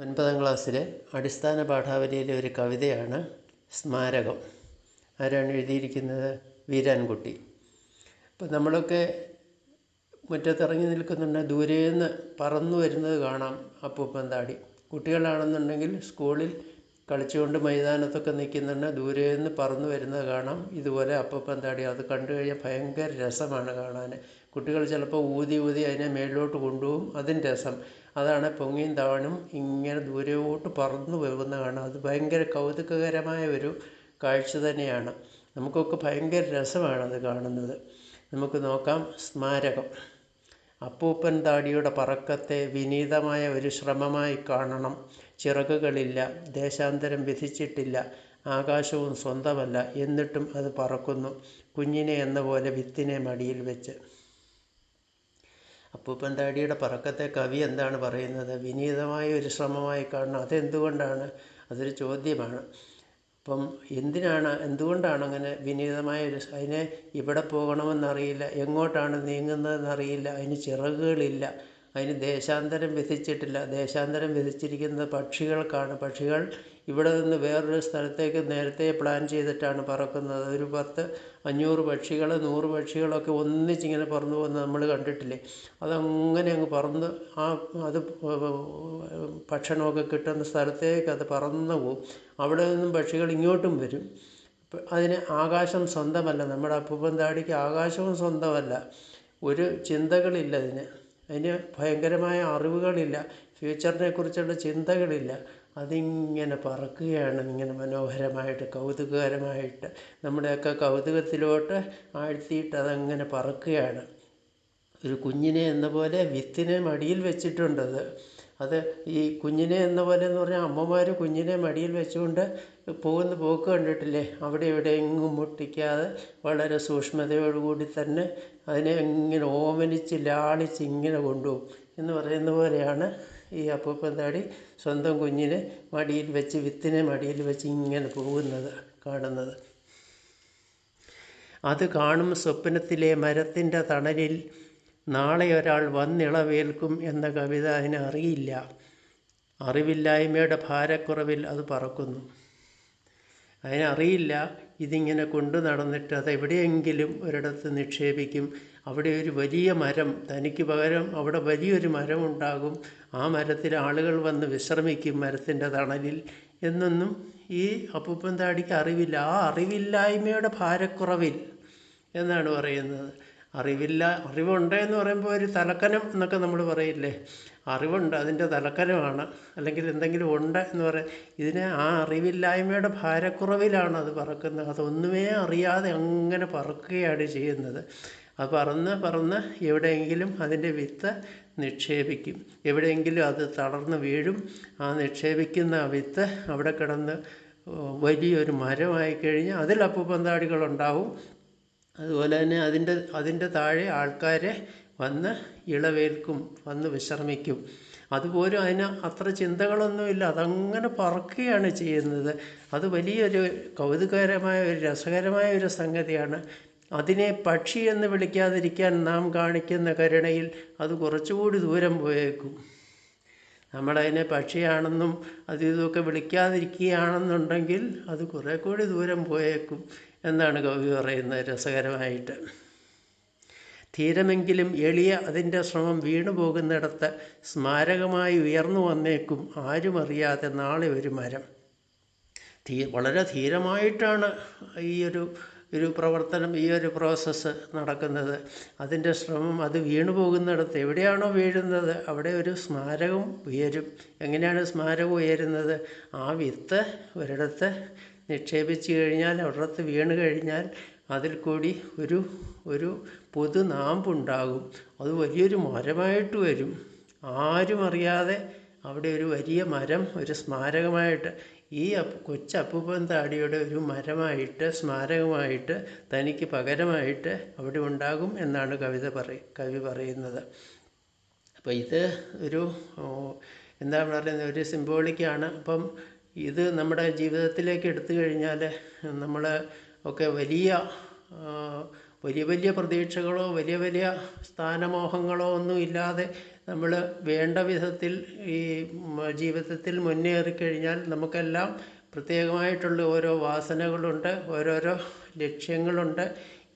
ഒൻപതാം ക്ലാസ്സിലെ അടിസ്ഥാന പാഠാവലിയിലെ ഒരു കവിതയാണ് സ്മാരകം. ആരാണ് എഴുതിയിരിക്കുന്നത്? വീരാൻകുട്ടി. അപ്പം നമ്മളൊക്കെ മുറ്റത്തിറങ്ങി നിൽക്കുന്നുണ്ട്. ദൂരെ നിന്ന് പറന്നു വരുന്നത് കാണാം അപ്പൂപ്പൻ താടി കുട്ടികളാണെന്നുണ്ടെങ്കിൽ സ്കൂളിൽ കളിച്ചുകൊണ്ട് മൈതാനത്തൊക്കെ നിൽക്കുന്നുണ്ട്. ദൂരെ നിന്ന് പറന്നു വരുന്നത് കാണാം. ഇതുപോലെ അപ്പൂപ്പൻ താടി അത് കണ്ടു കഴിഞ്ഞാൽ ഭയങ്കര രസമാണ് കാണാൻ. കുട്ടികൾ ചിലപ്പോൾ ഊതി ഊതി അതിനെ മേളിലോട്ട് കൊണ്ടുപോകും. അതും രസം. അതാണ് പൊങ്ങിയും താണും ഇങ്ങനെ ദൂരോട്ട് പറന്നു പോകുന്ന കാണാം. അത് ഭയങ്കര കൗതുകകരമായ ഒരു കാഴ്ച തന്നെയാണ്. നമുക്കൊക്കെ ഭയങ്കര രസമാണ് അത് കാണുന്നത്. നമുക്ക് നോക്കാം. സ്മാരകം. അപ്പൂപ്പൻ താടിയുടെ പറക്കത്തെ വിനീതമായ ഒരു ശ്രമമായി കാണണം. ചിറകുകളില്ല ദേശാന്തരം വിധിച്ചിട്ടില്ല ആകാശവും സ്വന്തമല്ല എന്നിട്ടും അത് പറക്കുന്നു. കുഞ്ഞിനെ എന്ന പോലെ വിത്തിനെ മടിയിൽ വെച്ച്. അപ്പൂപ്പൻ താടിയുടെ പറക്കത്തെ കവി എന്താണ് പറയുന്നത്? വിനീതമായ ഒരു ശ്രമമായി കാണണം. അതെന്തുകൊണ്ടാണ്? അതൊരു ചോദ്യമാണ്. അപ്പം എന്തിനാണ്? എന്തുകൊണ്ടാണ് അങ്ങനെ വിനീതമായ ഒരു അതിനെ ഇവിടെ പോകണമെന്നറിയില്ല എങ്ങോട്ടാണ് നീങ്ങുന്നതെന്നറിയില്ല അതിന് ചിറകുകളില്ല. അതിന് ദേശാന്തരം വിധിച്ചിട്ടില്ല. ദേശാന്തരം വിധിച്ചിരിക്കുന്നത് പക്ഷികൾക്കാണ്. പക്ഷികൾ ഇവിടെ നിന്ന് വേറൊരു സ്ഥലത്തേക്ക് നേരത്തെ പ്ലാൻ ചെയ്തിട്ടാണ് പറക്കുന്നത്. ഒരു പത്ത് അഞ്ഞൂറ് പക്ഷികൾ നൂറ് പക്ഷികളൊക്കെ ഒന്നിച്ചിങ്ങനെ പറന്നു പോകുന്നത് നമ്മൾ കണ്ടിട്ടില്ലേ? അതങ്ങനെ അങ്ങ് പറന്ന് ആ അത് ഭക്ഷണമൊക്കെ കിട്ടുന്ന സ്ഥലത്തേക്ക് അത് പറന്ന് പോകും അവിടെ നിന്നും പക്ഷികൾ ഇങ്ങോട്ടും വരും. അതിന് ആകാശം സ്വന്തമല്ല. നമ്മുടെ അപ്പൂപ്പൻ താടിക്ക് ആകാശവും സ്വന്തമല്ല. ഒരു ചിന്തകളില്ല അതിന്. അതിന് ഭയങ്കരമായ അറിവുകളില്ല. ഫ്യൂച്ചറിനെ കുറിച്ചുള്ള ചിന്തകളില്ല. അതിങ്ങനെ പറക്കുകയാണ്. ഇങ്ങനെ മനോഹരമായിട്ട് കൗതുകകരമായിട്ട് നമ്മുടെയൊക്കെ കൗതുകത്തിലോട്ട് ആഴ്ത്തിയിട്ട് അതങ്ങനെ പറക്കുകയാണ്. ഒരു കുഞ്ഞിനെ എന്ന പോലെ വിത്തിനെ മടിയിൽ വെച്ചിട്ടുണ്ടത് അത് ഈ കുഞ്ഞിനെ എന്ന പോലെ എന്ന് പറഞ്ഞാൽ അമ്മമാർ കുഞ്ഞിനെ മടിയിൽ വെച്ചുകൊണ്ട് പോകുന്ന പോക്ക് കണ്ടിട്ടില്ലേ? അവിടെ ഇവിടെ എങ്ങും മുട്ടിക്കാതെ വളരെ സൂക്ഷ്മതയോടുകൂടി തന്നെ അതിനെ ഇങ്ങനെ ഓമനിച്ച് ലാളിച്ച് ഇങ്ങനെ കൊണ്ടുപോകും എന്ന് പറയുന്ന പോലെയാണ് ഈ അപ്പൂപ്പൻ താടി സ്വന്തം കുഞ്ഞിനെ മടിയിൽ വെച്ച് വിത്തിനെ മടിയിൽ വെച്ച് ഇങ്ങനെ പോകുന്നത് കാണുന്നത്. അത് കാണും സ്വപ്നത്തിലെ മരത്തിന്റെ തണലിൽ നാളെ ഒരാൾ വന്നിളവേൽക്കും എന്ന കവിത അതിന് അറിയില്ല. അറിവില്ലായ്മയുടെ ഭാരക്കുറവിൽ അത് പറക്കുന്നു. അതിനറിയില്ല ഇതിങ്ങനെ കൊണ്ടു നടന്നിട്ട് അത് എവിടെയെങ്കിലും ഒരിടത്ത് നിക്ഷേപിക്കും. അവിടെ ഒരു വലിയ മരം തനിക്ക് പകരം അവിടെ വലിയൊരു മരം ഉണ്ടാകും ആ മരത്തിൽ ആളുകൾ വന്ന് വിശ്രമിക്കും മരത്തിന്റെ തണലിൽ. എന്നൊന്നും ഈ അപ്പൂപ്പൻ താടിക്ക് അറിവില്ല. ആ അറിവില്ലായ്മയുടെ ഭാരക്കുറവിൽ എന്നാണ് പറയുന്നത്. അറിവില്ല അറിവുണ്ട് എന്ന് പറയുമ്പോൾ ഒരു തലക്കനം എന്നൊക്കെ നമ്മൾ പറയില്ലേ? അറിവുണ്ട് അതിന്റെ തലക്കനമാണ്. അല്ലെങ്കിൽ എന്തെങ്കിലും ഉണ്ട് എന്ന് പറയാം ഇതിനെ ആ അറിവില്ലായ്മയുടെ ഭാരക്കുറവിലാണ് അത് പറക്കുന്നത്. അതൊന്നുമേ അറിയാതെ അങ്ങനെ പറക്കുകയാണ് ചെയ്യുന്നത്. അത് പറന്ന് പറന്ന് എവിടെയെങ്കിലും അതിന്റെ വിത്ത് നിക്ഷേപിക്കും. എവിടെയെങ്കിലും അത് തളർന്ന് വീഴും. ആ നിക്ഷേപിക്കുന്ന വിത്ത് അവിടെ കിടന്ന് വലിയൊരു മരമായി കഴിഞ്ഞാൽ അതിൽ അപ്പൂപ്പന്താടികളുണ്ടാവും അതുപോലെ തന്നെ അതിന്റെ അതിന്റെ താഴെ ആൾക്കാരെ വന്ന് ഇളവേൽക്കും വന്ന് വിശ്രമിക്കും. അതുപോലും അതിന് അത്ര ചിന്തകളൊന്നുമില്ല. അതങ്ങനെ പറക്കുകയാണ് ചെയ്യുന്നത്. അത് വലിയൊരു കൗതുകകരമായ ഒരു രസകരമായ ഒരു സംഗതിയാണ്. അതിനെ പക്ഷി എന്ന് വിളിക്കാതിരിക്കാൻ നാം കാണിക്കുന്ന കരുണയിൽ അത് കുറച്ചുകൂടി ദൂരം പോയേക്കും. നമ്മളതിനെ പക്ഷിയാണെന്നും അതിതൊക്കെ വിളിക്കാതിരിക്കുകയാണെന്നുണ്ടെങ്കിൽ അത് കുറേ കൂടി ദൂരം പോയേക്കും. എന്നാണ് കവി പറയുന്നത് രസകരമായിട്ട്. ധീരമെങ്കിലും എളിയ അതിന്റെ ശ്രമം വീണു പോകുന്നിടത്ത് സ്മാരകമായി ഉയർന്നു വന്നേക്കും ആരും അറിയാതെ നാളെ ഒരു മരം. ധീ വളരെ ധീരമായിട്ടാണ് ഈ ഒരു ഒരു പ്രവർത്തനം ഈ ഒരു പ്രോസസ്സ് നടക്കുന്നത്. അതിന്റെ ശ്രമം അത് വീണു പോകുന്നിടത്ത് എവിടെയാണോ വീഴുന്നത് അവിടെ ഒരു സ്മാരകം ഉയരും. എങ്ങനെയാണ് സ്മാരകം ഉയരുന്നത്? ആ വിത്ത് ഒരിടത്ത് നിക്ഷേപിച്ച് കഴിഞ്ഞാൽ ഒരിടത്ത് വീണ് കഴിഞ്ഞാൽ അതിൽ കൂടി ഒരു ഒരു പൊതു നാമ്പുണ്ടാകും. അത് വലിയൊരു മരമായിട്ട് വരും. ആരും അറിയാതെ അവിടെ ഒരു വലിയ മരം ഒരു സ്മാരകമായിട്ട് ഈ കൊച്ചപ്പൂപ്പൻ താടിയുടെ ഒരു മരമായിട്ട് സ്മാരകമായിട്ട് തനിക്ക് പകരമായിട്ട് അവിടെ ഉണ്ടാകും എന്നാണ് കവിത പറ കവി പറയുന്നത്. അപ്പോൾ ഇത് ഒരു എന്താ പറയുന്നത്? ഒരു സിംബോളിക്കാണ് അപ്പം ഇത് നമ്മുടെ ജീവിതത്തിലേക്ക് എടുത്തു കഴിഞ്ഞാൽ നമ്മൾ ഒക്കെ വലിയ വലിയ വലിയ പ്രതീക്ഷകളോ വലിയ വലിയ സ്ഥാനമോഹങ്ങളോ ഒന്നും ഇല്ലാതെ നമ്മൾ വേണ്ട വിധത്തിൽ ഈ ജീവിതത്തിൽ മുന്നേറിക്കഴിഞ്ഞാൽ നമുക്കെല്ലാം പ്രത്യേകമായിട്ടുള്ള ഓരോ വാസനകളുണ്ട് ഓരോരോ ലക്ഷ്യങ്ങളുണ്ട്.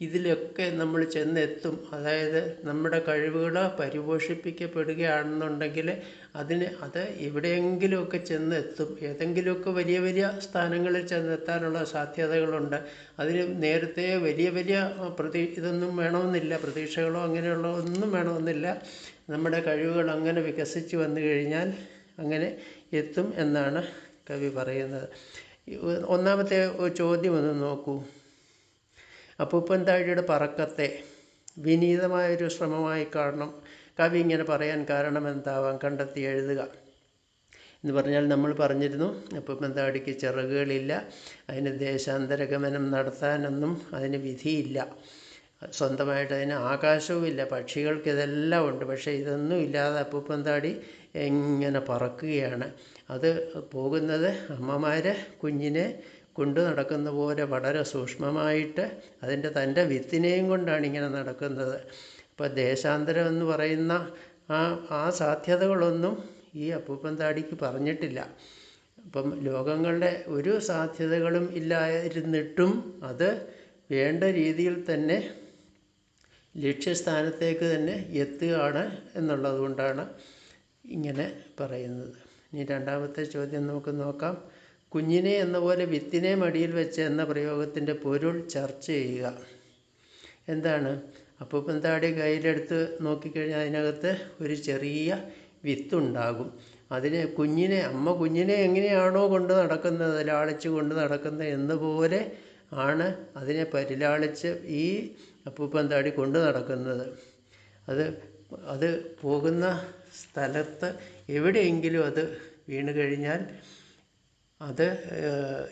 ഇതിലൊക്കെ നമ്മൾ ചെന്നെത്തും. അതായത് നമ്മുടെ കഴിവുകൾ പരിപോഷിപ്പിക്കപ്പെടുകയാണെന്നുണ്ടെങ്കിൽ അതിന് അത് എവിടെയെങ്കിലുമൊക്കെ ചെന്നെത്തും. ഏതെങ്കിലുമൊക്കെ വലിയ വലിയ സ്ഥാനങ്ങളിൽ ചെന്നെത്താനുള്ള സാധ്യതകളുണ്ട്. അതിന് നേരത്തെ വലിയ വലിയ പ്രതീ ഇതൊന്നും വേണമെന്നില്ല. പ്രതീക്ഷകളോ അങ്ങനെയുള്ള ഒന്നും വേണമെന്നില്ല. നമ്മുടെ കഴിവുകൾ അങ്ങനെ വികസിച്ച് വന്നു കഴിഞ്ഞാൽ അങ്ങനെ എത്തും എന്നാണ് കവി പറയുന്നത്. ഒന്നാമത്തെ ചോദ്യം ഒന്ന് നോക്കൂ. അപ്പൂപ്പൻ താഴിയുടെ പറക്കത്തെ? വിനീതമായൊരു ശ്രമമായി കാണണം. കവി ഇങ്ങനെ പറയാൻ കാരണം എന്താവാം? കണ്ടെത്തി എഴുതുക. എന്ന് പറഞ്ഞാൽ നമ്മൾ പറഞ്ഞിരുന്നു അപ്പൂപ്പൻ താടിക്ക് ചിറകുകളില്ല അതിന് ദേശാന്തരഗമനം നടത്താനൊന്നും അതിന് വിധിയില്ല. സ്വന്തമായിട്ട് അതിന് ആകാശവുമില്ല പക്ഷികൾക്ക് ഇതെല്ലാം ഉണ്ട് പക്ഷേ ഇതൊന്നും ഇല്ലാതെ അപ്പൂപ്പൻ താടി എങ്ങനെ പറക്കുകയാണ്? അത് പോകുന്നത് അമ്മമാർ കുഞ്ഞിനെ കൊണ്ടു നടക്കുന്ന പോലെ വളരെ സൂക്ഷ്മമായിട്ട് അതിന്റെ തന്റെ വിത്തിനെയും കൊണ്ടാണ് ഇങ്ങനെ നടക്കുന്നത്. അപ്പോൾ ദേശാന്തരം എന്ന് പറയുന്ന ആ ആ സാധ്യതകളൊന്നും ഈ അപ്പൂപ്പൻ താടിക്ക് പറഞ്ഞിട്ടില്ല. അപ്പം ലോകങ്ങളുടെ ഒരു സാധ്യതകളും ഇല്ലായിരുന്നിട്ടും അത് വേണ്ട രീതിയിൽ തന്നെ ലക്ഷ്യസ്ഥാനത്തേക്ക് തന്നെ എത്തുകയാണ് എന്നുള്ളത് കൊണ്ടാണ് ഇങ്ങനെ പറയുന്നത്. ഇനി രണ്ടാമത്തെ ചോദ്യം നമുക്ക് നോക്കാം. കുഞ്ഞിനെ എന്ന പോലെ വിത്തിനെ മടിയിൽ വെച്ച് എന്ന പ്രയോഗത്തിന്റെ പൊരുൾ ചർച്ച ചെയ്യുക. എന്താണ്? അപ്പൂപ്പൻ താടി കയ്യിലെടുത്ത് നോക്കിക്കഴിഞ്ഞാൽ അതിനകത്ത് ഒരു ചെറിയ വിത്തുണ്ടാകും. അതിനെ കുഞ്ഞിനെ അമ്മ കുഞ്ഞിനെ എങ്ങനെയാണോ കൊണ്ട് നടക്കുന്നത് ലാളിച്ച് കൊണ്ട് നടക്കുന്നത് എന്നപോലെ ആണ് അതിനെ പരിലാളിച്ച് ഈ അപ്പൂപ്പൻ താടി കൊണ്ട് നടക്കുന്നത്? അത് അത് പോകുന്ന സ്ഥലത്ത് എവിടെയെങ്കിലും അത് വീണ് കഴിഞ്ഞാൽ അത്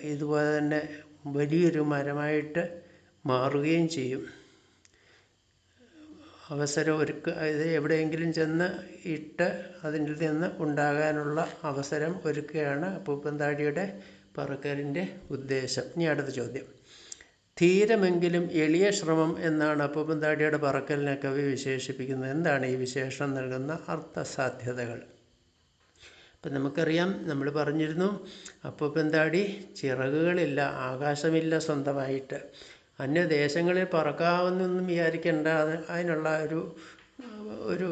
ഇതുപോലെ തന്നെ വലിയൊരു മരമായിട്ട് മാറുകയും ചെയ്യും. അവസരം ഒരുക്ക ഇത് എവിടെയെങ്കിലും ചെന്ന് ഇട്ട് അതിൽ നിന്ന് ഉണ്ടാകാനുള്ള അവസരം ഒരുക്കുകയാണ് പൂപ്പന്താടിയുടെ താടിയുടെ പറക്കലിന്റെ ഉദ്ദേശം. ഇനി അടുത്ത ചോദ്യം. ധീരമെങ്കിലും എളിയ ശ്രമം എന്നാണ് അപ്പൂപ്പൻ താടിയുടെ പറക്കലിനെ കവി വിശേഷിപ്പിക്കുന്നത്. എന്താണ് ഈ വിശേഷണം നൽകുന്ന അർത്ഥസാധ്യതകൾ? ഇപ്പം നമുക്കറിയാം നമ്മൾ പറഞ്ഞിരുന്നു അപ്പോൾ പെന്താടി ചിറകുകളില്ല ആകാശമില്ല സ്വന്തമായിട്ട്. അന്യദേശങ്ങളിൽ പറക്കാമെന്നൊന്നും വിചാരിക്കേണ്ട അത് അതിനുള്ള ഒരു ഒരു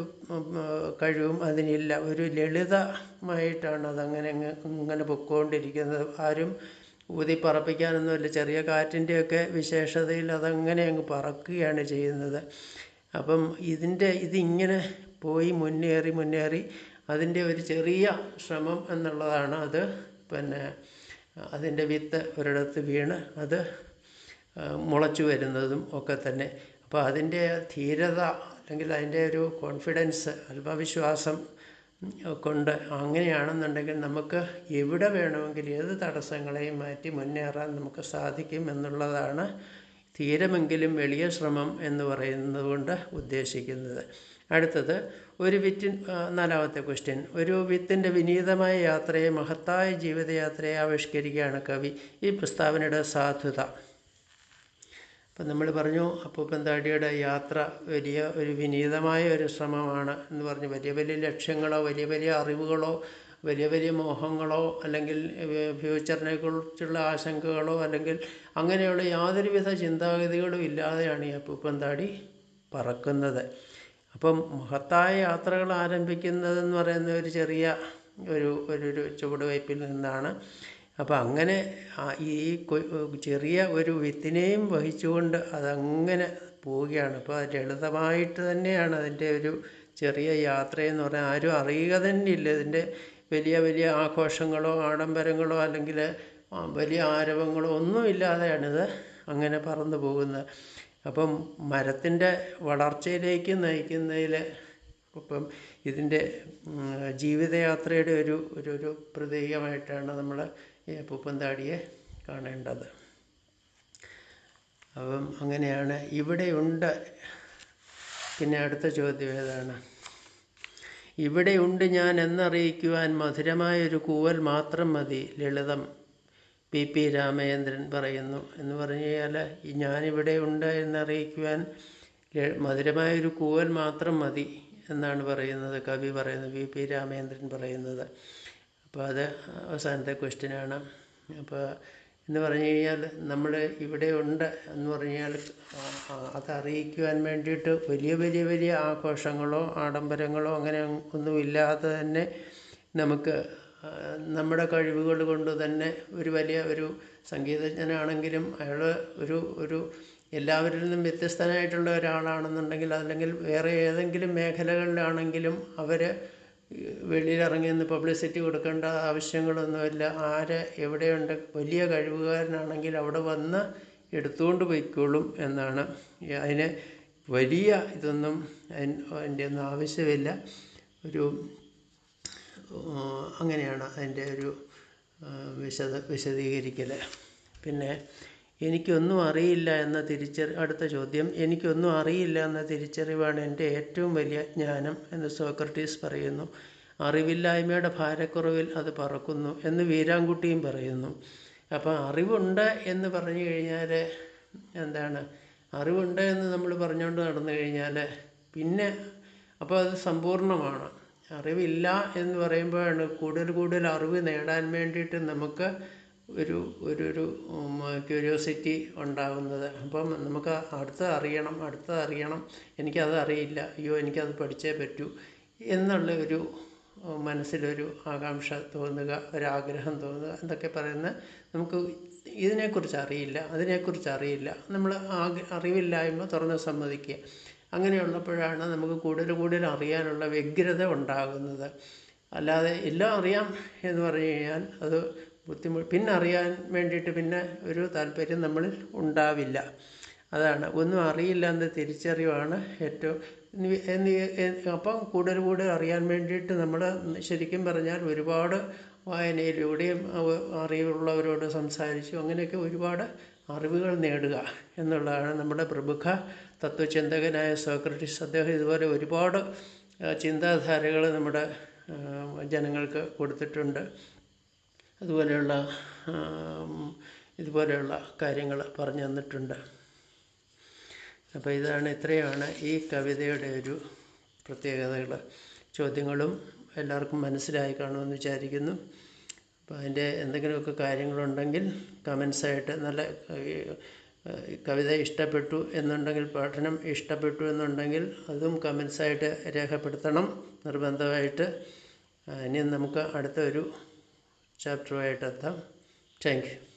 കഴിവും അതിനില്ല. ഒരു ലളിതമായിട്ടാണ് അതങ്ങനെ ഇങ്ങനെ പൊക്കോണ്ടിരിക്കുന്നത്. ആരും ഊതി പറപ്പിക്കാനൊന്നുമില്ല ചെറിയ കാറ്റിന്റെയൊക്കെ വിശേഷതയിൽ അതങ്ങനെ അങ്ങ് പറക്കുകയാണ് ചെയ്യുന്നത്. അപ്പം ഇതിന്റെ ഇതിങ്ങനെ പോയി മുന്നേറി മുന്നേറി അതിന്റെ ഒരു ചെറിയ ശ്രമം എന്നുള്ളതാണ് അത്. പിന്നെ അതിന്റെ വിത്ത് ഒരിടത്ത് വീണ് അത് മുളച്ചു വരുന്നതും ഒക്കെ തന്നെ. അപ്പോൾ അതിന്റെ ധീരത അല്ലെങ്കിൽ അതിന്റെ ഒരു കോൺഫിഡൻസ് ആത്മവിശ്വാസം കൊണ്ട് അങ്ങനെയാണെന്നുണ്ടെങ്കിൽ നമുക്ക് എവിടെ വേണമെങ്കിലും ഏത് തടസ്സങ്ങളെയും മാറ്റി മുന്നേറാൻ നമുക്ക് സാധിക്കും എന്നുള്ളതാണ് തീരമെങ്കിലും വലിയ ശ്രമം എന്ന് പറയുന്നത് കൊണ്ട് ഉദ്ദേശിക്കുന്നത്. അടുത്തത് ഒരു വിറ്റിൻ നാലാമത്തെ ക്വസ്റ്റ്യൻ ഒരു വിത്തിന്റെ വിനീതമായ യാത്രയെ മഹത്തായ ജീവിതയാത്രയെ ആവിഷ്കരിക്കുകയാണ് കവി. ഈ പ്രസ്താവനയുടെ സാധുത. അപ്പം നമ്മൾ പറഞ്ഞു അപ്പൂപ്പൻ താടിയുടെ യാത്ര വലിയ ഒരു വിനീതമായ ഒരു ശ്രമമാണ് എന്ന് പറഞ്ഞു. വലിയ വലിയ ലക്ഷ്യങ്ങളോ വലിയ വലിയ അറിവുകളോ വലിയ വലിയ മോഹങ്ങളോ അല്ലെങ്കിൽ ഫ്യൂച്ചറിനെ കുറിച്ചുള്ള ആശങ്കകളോ അല്ലെങ്കിൽ അങ്ങനെയുള്ള യാതൊരുവിധ ചിന്താഗതികളും ഇല്ലാതെയാണ് ഈ അപ്പൂപ്പൻ താടി പറക്കുന്നത്. അപ്പം മഹത്തായ യാത്രകൾ ആരംഭിക്കുന്നതെന്ന് പറയുന്ന ഒരു ചെറിയ ഒരു ഒരു ചുവടുവയ്പ്പിൽ നിന്നാണ്. അപ്പോൾ അങ്ങനെ ഈ ചെറിയ ഒരു വിത്തിനെയും വഹിച്ചുകൊണ്ട് അതങ്ങനെ പോവുകയാണ്. അപ്പോൾ ലളിതമായിട്ട് തന്നെയാണ് അതിന്റെ ഒരു ചെറിയ യാത്രയെന്ന് പറഞ്ഞാൽ ആരും അറിയുക തന്നെ ഇല്ല. ഇതിന്റെ വലിയ വലിയ ആഘോഷങ്ങളോ ആഡംബരങ്ങളോ അല്ലെങ്കിൽ വലിയ ആരവങ്ങളോ ഒന്നും ഒന്നുമില്ലാതെയാണിത് അങ്ങനെ പറന്നു പോകുന്നത്. അപ്പം മരത്തിന്റെ വളർച്ചയിലേക്ക് നയിക്കുന്നതിൽ ഇപ്പം ഇതിന്റെ ജീവിതയാത്രയുടെ ഒരു ഒരു ഒരു പ്രതീകമായിട്ടാണ് നമ്മൾ ഈ പൂപ്പന്താടിയെ താടിയെ കാണേണ്ടത്. അപ്പം അങ്ങനെയാണ്. ഇവിടെയുണ്ട്. പിന്നെ അടുത്ത ചോദ്യം ഏതാണ്? ഇവിടെയുണ്ട് ഞാൻ എന്നറിയിക്കുവാൻ മധുരമായൊരു കൂവൽ മാത്രം മതി ലളിതം. പി. പി. രാമചന്ദ്രൻ പറയുന്നു. എന്ന് പറഞ്ഞു കഴിഞ്ഞാൽ ഞാനിവിടെ ഉണ്ട് എന്നറിയിക്കുവാൻ മധുരമായൊരു കൂവൽ മാത്രം മതി എന്നാണ് പറയുന്നത് കവി പറയുന്നത് വി പി. രാമചന്ദ്രൻ പറയുന്നത്. അപ്പോൾ അത് അവസാനത്തെ ക്വസ്റ്റ്യനാണ് അപ്പോൾ എന്ന് പറഞ്ഞു കഴിഞ്ഞാൽ നമ്മൾ ഇവിടെ ഉണ്ട് എന്ന് പറഞ്ഞാൽ അത് അറിയിക്കുവാൻ വേണ്ടിയിട്ട് വലിയ വലിയ വലിയ ആഘോഷങ്ങളോ ആഡംബരങ്ങളോ അങ്ങനെ ഒന്നും ഇല്ലാതെ തന്നെ നമുക്ക് നമ്മുടെ കഴിവുകൾ കൊണ്ട് തന്നെ ഒരു വലിയ ഒരു സംഗീതജ്ഞനാണെങ്കിലും അയാൾ ഒരു ഒരു എല്ലാവരിൽ നിന്നും വ്യത്യസ്തനായിട്ടുള്ള ഒരാളാണെന്നുണ്ടെങ്കിൽ അല്ലെങ്കിൽ വേറെ ഏതെങ്കിലും മേഖലകളിലാണെങ്കിലും അവർ വെളിയിലിറങ്ങി പബ്ലിസിറ്റി കൊടുക്കേണ്ട ആവശ്യങ്ങളൊന്നുമില്ല. ആര് എവിടെയുണ്ട്? വലിയ കഴിവുകാരനാണെങ്കിൽ അവിടെ വന്ന് എടുത്തുകൊണ്ട് പോയിക്കോളും എന്നാണ്. അതിന് വലിയ ഇതൊന്നും അതിന്റെ ഒന്നും ആവശ്യമില്ല. ഒരു അങ്ങനെയാണ് അതിന്റെ ഒരു വിശദ വിശദീകരിക്കൽ പിന്നെ എനിക്കൊന്നും അറിയില്ല എന്ന തിരിച്ചറി അടുത്ത ചോദ്യം. എനിക്കൊന്നും അറിയില്ല എന്ന തിരിച്ചറിവാണ് എന്റെ ഏറ്റവും വലിയ ജ്ഞാനം എന്ന് സോക്രട്ടീസ് പറയുന്നു. അറിവില്ലായ്മയുടെ ഭാരക്കുറവിൽ അത് പറക്കുന്നു എന്ന് വീരാൻകുട്ടിയും പറയുന്നു. അപ്പം അറിവുണ്ട് എന്ന് പറഞ്ഞു കഴിഞ്ഞാൽ എന്താണ്? അറിവുണ്ട് എന്ന് നമ്മൾ പറഞ്ഞുകൊണ്ട് നടന്നു കഴിഞ്ഞാൽ പിന്നെ അപ്പോൾ അത് സമ്പൂർണമാണ് അറിവില്ല എന്ന് പറയുമ്പോഴാണ് കൂടുതൽ കൂടുതൽ അറിവ് നേടാൻ വേണ്ടിയിട്ട് നമുക്ക് ഒരു ഒരു ഒരു ക്യൂരിയോസിറ്റി ഉണ്ടാകുന്നത്. അപ്പം നമുക്ക് അടുത്ത അറിയണം അടുത്തത് അറിയണം. എനിക്കത് അറിയില്ല. അയ്യോ എനിക്കത് പഠിച്ചേ പറ്റൂ എന്നുള്ള ഒരു മനസ്സിലൊരു ആകാംക്ഷ തോന്നുക ഒരാഗ്രഹം തോന്നുക എന്നൊക്കെ പറയുന്ന നമുക്ക് ഇതിനെക്കുറിച്ച് അറിയില്ല അതിനെക്കുറിച്ച് അറിയില്ല. നമ്മൾ അറിവില്ലായ്മ തുറന്ന് സമ്മതിക്കുക. അങ്ങനെയുള്ളപ്പോഴാണ് നമുക്ക് കൂടുതൽ കൂടുതൽ അറിയാനുള്ള വ്യഗ്രത ഉണ്ടാകുന്നത്. അല്ലാതെ എല്ലാം അറിയാം എന്ന് പറഞ്ഞു കഴിഞ്ഞാൽ അത് ബുദ്ധിമുട്ട് പിന്നെ അറിയാൻ വേണ്ടിയിട്ട് പിന്നെ ഒരു താല്പര്യം നമ്മളിൽ ഉണ്ടാവില്ല. അതാണ്. ഒന്നും അറിയില്ല എന്ന തിരിച്ചറിവാണ് ഏറ്റവും അപ്പം കൂടുതൽ കൂടുതൽ അറിയാൻ വേണ്ടിയിട്ട് നമ്മൾ ശരിക്കും പറഞ്ഞാൽ ഒരുപാട് വായനയിലൂടെയും അറിവുള്ളവരോട് സംസാരിച്ചു അങ്ങനെയൊക്കെ ഒരുപാട് അറിവുകൾ നേടുക എന്നുള്ളതാണ് നമ്മുടെ പ്രമുഖ തത്വചിന്തകനായ സോക്രട്ടീസ്. അദ്ദേഹം ഇതുപോലെ ഒരുപാട് ചിന്താധാരകൾ നമ്മുടെ ജനങ്ങൾക്ക് കൊടുത്തിട്ടുണ്ട്. അതുപോലെയുള്ള ഇതുപോലെയുള്ള കാര്യങ്ങൾ പറഞ്ഞു തന്നിട്ടുണ്ട്. അപ്പോൾ ഇതാണ് ഇത്രയാണ് ഈ കവിതയുടെ ഒരു പ്രത്യേകതകൾ. ചോദ്യങ്ങളും എല്ലാവർക്കും മനസ്സിലായി കാണുമെന്ന് വിചാരിക്കുന്നു. അപ്പോൾ അതിന്റെ എന്തെങ്കിലുമൊക്കെ കാര്യങ്ങളുണ്ടെങ്കിൽ കമൻസായിട്ട് നല്ല കവിത ഇഷ്ടപ്പെട്ടു എന്നുണ്ടെങ്കിൽ പഠനം ഇഷ്ടപ്പെട്ടു എന്നുണ്ടെങ്കിൽ അതും കമൻസായിട്ട് രേഖപ്പെടുത്തണം നിർബന്ധമായിട്ട്. ഇനി നമുക്ക് അടുത്ത ഒരു चैप्टर एट तक थैंक यू